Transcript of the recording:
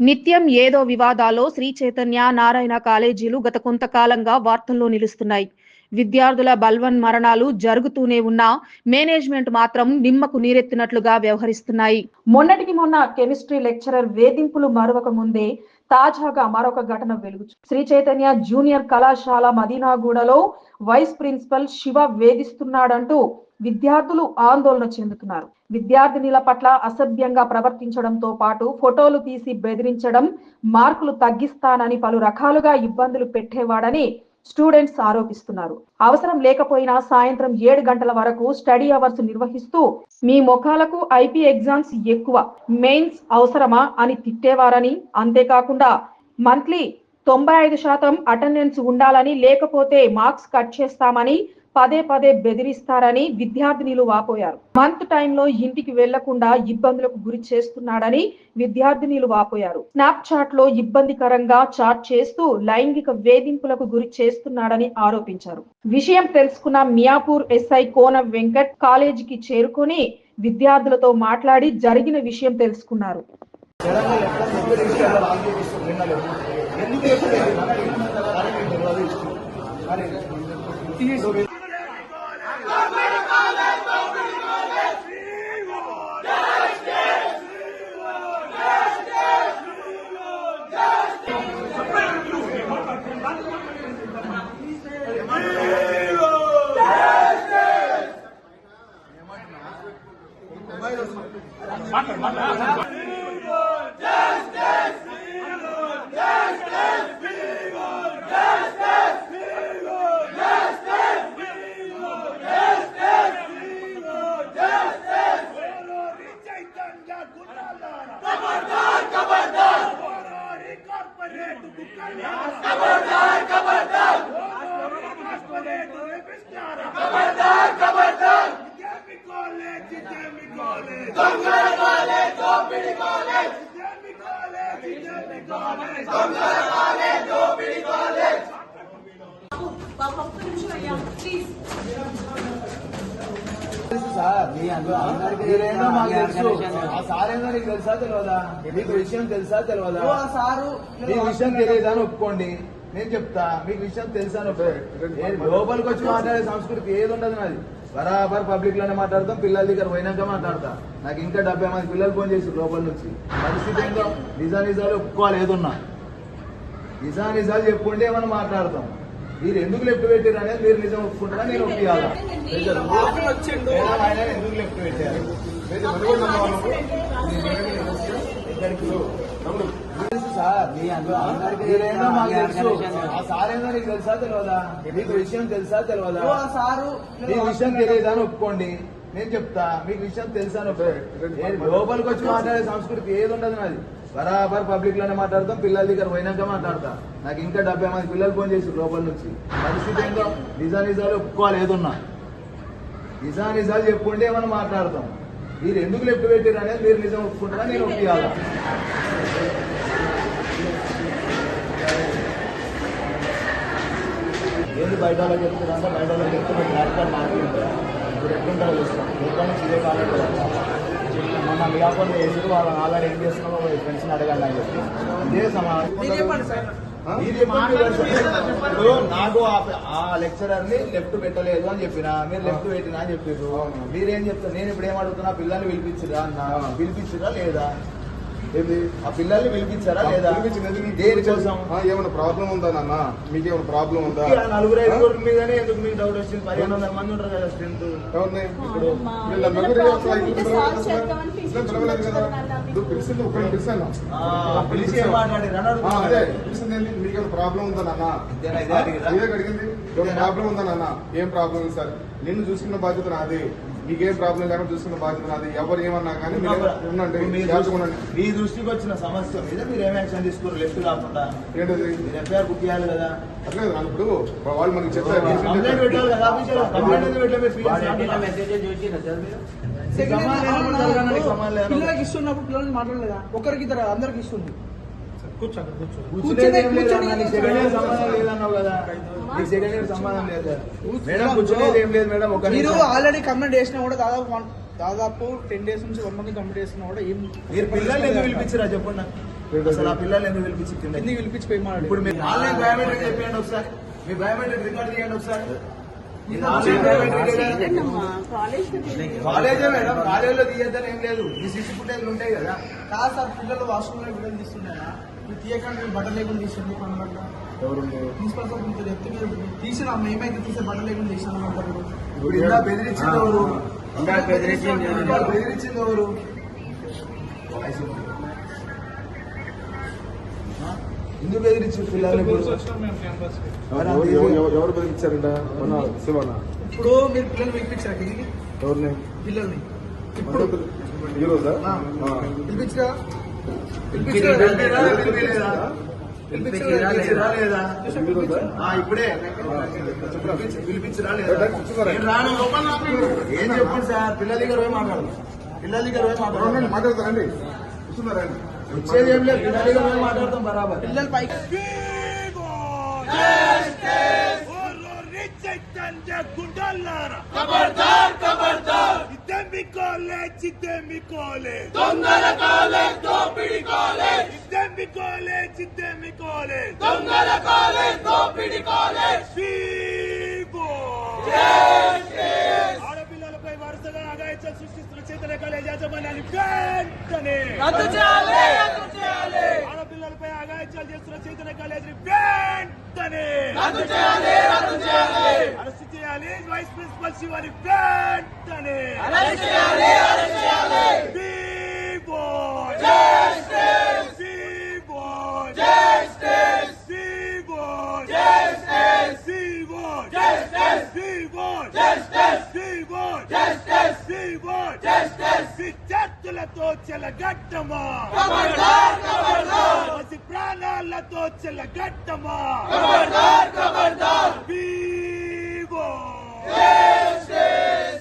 నిత్యం ఏదో వివాదాల్లో శ్రీ చైతన్య నారాయణ కాలేజీలు గత కొంతకాలంగా వార్తల్లో నిలుస్తున్నాయి. విద్యార్థుల బల్వన్ మరణాలు జరుగుతూనే ఉన్నా మేనేజ్మెంట్ మాత్రం నిమ్మకు నీరెత్తినట్లుగా వ్యవహరిస్తున్నాయి. మొన్నటికి మొన్న కెమిస్ట్రీ లెక్చరర్ వేధింపులు మరవక ముందే తాజాగా మరొక ఘటన వెలుగు శ్రీ చైతన్య జూనియర్ కళాశాల మదీనాగూడలో వైస్ ప్రిన్సిపల్ శివ వేధిస్తున్నాడంటూ విద్యార్థులు ఆందోళన చెందుతున్నారు. విద్యార్థినిల పట్ల అసభ్యంగా ప్రవర్తించడంతో పాటు ఫోటోలు తీసి బెదిరించడం మార్కులు తగ్గిస్తానని పలు రకాలుగా ఇబ్బందులు పెట్టేవాడని స్టూడెంట్స్ ఆరోపిస్తున్నారు. అవసరం లేకపోయినా సాయంత్రం ఏడు గంటల వరకు స్టడీ అవర్స్ నిర్వహిస్తూ మీ ముఖాలకు ఐపీ ఎగ్జామ్స్ ఎక్కువ మెయిన్స్ అవసరమా? అని తిట్టేవారని. అంతేకాకుండా మంత్లీ తొంభై ఐదు శాతం అటెండెన్స్ ఉండాలని లేకపోతే మార్క్స్ కట్ చేస్తామని పదే పదే బెదిరిస్తారని విద్యార్థినిలు వాపోయారు. మంత్ టైంలో ఇంటికి వెళ్ళకుండా ఇబ్బందులకు గురి చేస్తున్నాడని విద్యార్థినిలు వాపోయారు. స్నాప్ చాట్లో ఇబ్బందికరంగా చాట్ చేస్తూ లైంగిక వేధింపులకు గురి చేస్తున్నాడని ఆరోపించారు. విషయం తెలుసుకున్న మియాపూర్ ఎస్ఐ కోన వెంకట్ కాలేజీకి చేరుకొని విద్యార్థులతో మాట్లాడి జరిగిన విషయం తెలుసుకున్నారు. மாட்டாங்க మీరేందో మాకు తెలుసు. ఆ సార్ ఏందో నీకు తెలుసా తెలియదా మీకు విషయం తెలుసా తెలియదా సారు మీకు విషయం తెలియదా అని ఒప్పుకోండి. నేను చెప్తా మీకు విషయం తెలుసా లోపలికి వచ్చి మాట్లాడే సంస్కృతి ఏది ఉండదు నాది. బరాబర్ పబ్లిక్లోనే మాట్లాడతాం పిల్లల దగ్గర పోయినాక మాట్లాడతా. నాకు ఇంకా డెబ్బై మంది పిల్లలు ఫోన్ చేసి లోపల నుంచి. పరిస్థితి ఏందో నిజా నిజాలు ఒప్పుకోవాలి ఏదున్నా. నిజా నిజాలు చెప్పుకుంటే మనం మాట్లాడతాం. మీరు ఎందుకు లెఫ్ట్ పెట్టారు అనేది మీరు నిజం ఒప్పుకుంటారా? నేను ఒప్పియాలా? ఆయన ఎందుకు లెఫ్ట్ పెట్టారు? తెలుసు సార్ మీరేందో మాకు తెలుసు. ఆ సార్ ఏందో నీకు తెలుసా తెలియదా మీకు విషయం తెలుసా తెలియదా సారు. మీకు విషయం తెలియదా అని ఒప్పుకోండి. నేను చెప్తా మీకు విషయం తెలుసా అని లోపలికి వచ్చి మాట్లాడే సంస్కృతి ఏది ఉండదు నాది. బరాబర్ పబ్లిక్లోనే మాట్లాడతాం పిల్లల దగ్గర పోయినాక మాట్లాడతా. నాకు ఇంకా డెబ్బై మంది పిల్లలు ఫోన్ చేసి లోపల నుంచి. పరిస్థితి ఏందో నిజా నిజాలు ఒప్పుకోవాలి ఏదున్నా నిజా నిజాలు చెప్పుకుంటే మనం మాట్లాడతాం. మీరు ఎందుకు లెఫ్ట్ పెట్టారు అనేది మీరు నిజం ఒప్పుకుంటారా నేను ఒప్పియాలా ఏంది బయట వాళ్ళకి చెప్తున్నా బయట వాళ్ళకి చెప్తే మీకు క్లాస్ కార్డ్ ఇప్పుడు ఎట్లుంటారో చూస్తాం. నుంచి ఇదే కాలేజ్ మొన్న మీ అకౌంట్ వేసి వాళ్ళని ఆల్రెడీ ఏం చేస్తున్నామో ఫ్రెండ్స్ని అడగండి అని చెప్పి. ఇదే సమాధానం. ఇప్పుడు నాకు ఆ- ఆ లెక్చరర్ని లెఫ్ట్ పెట్టలేదు అని చెప్పిన మీరు లెఫ్ట్ పెట్టినా అని చెప్పారు మీరేం చెప్తారు? నేను ఇప్పుడు ఏం అడుగుతున్నా? పిల్లల్ని పిలిపించరా అన్న? పిలిపించరా లేదా? ఏంది? ఆ పిల్లల్ని పిలిపించారా లేదా? మీకు దేనికోసం ఆ, ఏమైనా ప్రాబ్లం ఉందా నాన్న? మీకేమైనా ప్రాబ్లం ఉందా? నలుగురు ఐదుగురు మీదనే ఎందుకు మీకు డౌట్ వచ్చింది? పదిహేను వందల మంది ఉంటారు కదా స్ట్రెంత్ ఎవరిని? ఇప్పుడు వీళ్ళ నలుగురు పిలవలేదు? కదా? పిలిచింది పిలిచాను? పిలిచి ఏం మాట్లాడారు. అదే పిలిచింది ఏంటి? ప్రాబ్లం ఉందా నాన్న? ఇదే అడిగింది? ఏమైనా ప్రాబ్లం ఉందా నాన్న? ఏం ప్రాబ్లం ఉంది సార్? నిన్ను చూసుకున్న బాధ్యత నాది. మీకేం ప్రాబ్లం లేకుండా చూసుకున్న బాధ్యత నాది. ఎవరు ఏమన్నా కానీ మీరు ఉండండి. మీ దృష్టికి వచ్చిన సమస్య మీద మీరు ఏం యాక్షన్ తీసుకోరు లెఫ్ట్ కాకుండా ఏంటది? మీరు ఎఫ్ఐఆర్ బుక్ చేయాలి కదా. అట్లేదు నాన్న ఇప్పుడు. వాళ్ళు మనకి చెప్పారు. కంప్లైంట్ పెట్టాలి కదా ఆఫీసర్ కంప్లైంట్ ఎందుకు పెట్టలేదు మీరు సెకండ్ సమానం లేనప్పుడు జరగడానికి సమానం లేదు. పిల్లలకి ఇస్తున్నప్పుడు పిల్లలకి మాట్లాడలేదా? ఒకరికి ఇద్దరు అందరికి ఇస్తుంది మీరు. ఆల్రెడీ కంప్లైంట్ చేసినా కూడా దాదాపు దాదాపు టెన్ డేస్ నుంచి వన్ మంత్ కంప్లీట్ చేసినా కూడా ఏం మీరు పిల్లల్ని ఎందుకు పిలిపించారా చెప్పండి. నాకు. అసలు ఆ పిల్లల్ని ఎందుకు పిలిపించి ఎందుకు పిలిపించిపోయి మాట్లాడి ఇప్పుడు మీరు ఆన్లైన్ బయోమెట్రిక్ చెప్పండి ఒకసారి. మీ బయోమెట్రిక్ రికార్డ్ చేయండి ఒకసారి? కాలేజే మేడం కాలేజీలో తీయద్దని ఏం లేదు. ఈ సిసి ఫుటేజ్ ఉంటాయి కదా. కాదు సార్ పిల్లలు వాష్రూమ్లో వీడియోలు తీస్తున్నారా మీరు తీయకండి మీరు బట్టలు లేకుండా తీసింది కనబడ్డ ప్రిన్సిపల్ సార్ మీతో చెప్తే మీరు తీసిన మేమైతే తీసే లేకుండా తీసాను బెదిరించింది ఎవరు? బెదిరించింది ఎవరు? ఎవరు? ఎందుకు? ఎవరు? ఎవరు- ఎవరు? బతికిచ్చారంట మన శివన? ఇప్పుడు మీరు పిల్లలు పిలిపించారా ఎవరిని? పిల్లల్ని. ఇప్పుడు ఈ రోజా? ఇప్పుడే. పిలిపించి- పిలిపించిరా లేదా? ఏం చెప్పండి సార్? పిల్లల దగ్గర పోయి మాట్లాడదాం పిల్లల దగ్గర పోయి మాట్లాడదాం మాట్లాడతారండి కూర్చున్నారండి వచ్చేది ఏం లేదు. పిల్లల దగ్గర పోయి మాట్లాడతాం బరాబర్. పిల్లలు పైకి. ఖబర్దార్ ఖబర్దార్ ఇద్దెంబి కాలేజ్ ఇద్దెంబి కాలేజ్ దొంగల కాలేజ్ దోపిడి కాలేజ్ ఇద్దెంబి కాలేజ్ ఇద్దెంబి కాలేజ్ దొంగల కాలేజ్ దోపిడి కాలేజ్ ఆడపిల్లలపై వరుసగా అగాయిత్యం సృష్టిస్తున్న చైతన్య కాలేజ్ యాజమాన్యాన్ని వెంటనే. రద్దు చేయాలి రద్దు చేయాలి. ఆడపిల్లలపై అగాయిత్యాలు చేస్తున్న చైతన్య కాలేజీని వెంటనే. రద్దు చేయాలి. Seaboard! Justice! విద్యార్థులతో చెలగట్టమా ఖబర్దార్ ఖబర్దార్ పసి ప్రాణాలతో చెలగట్టమా ఖబర్దార్ ఖబర్దార్ Wednesday.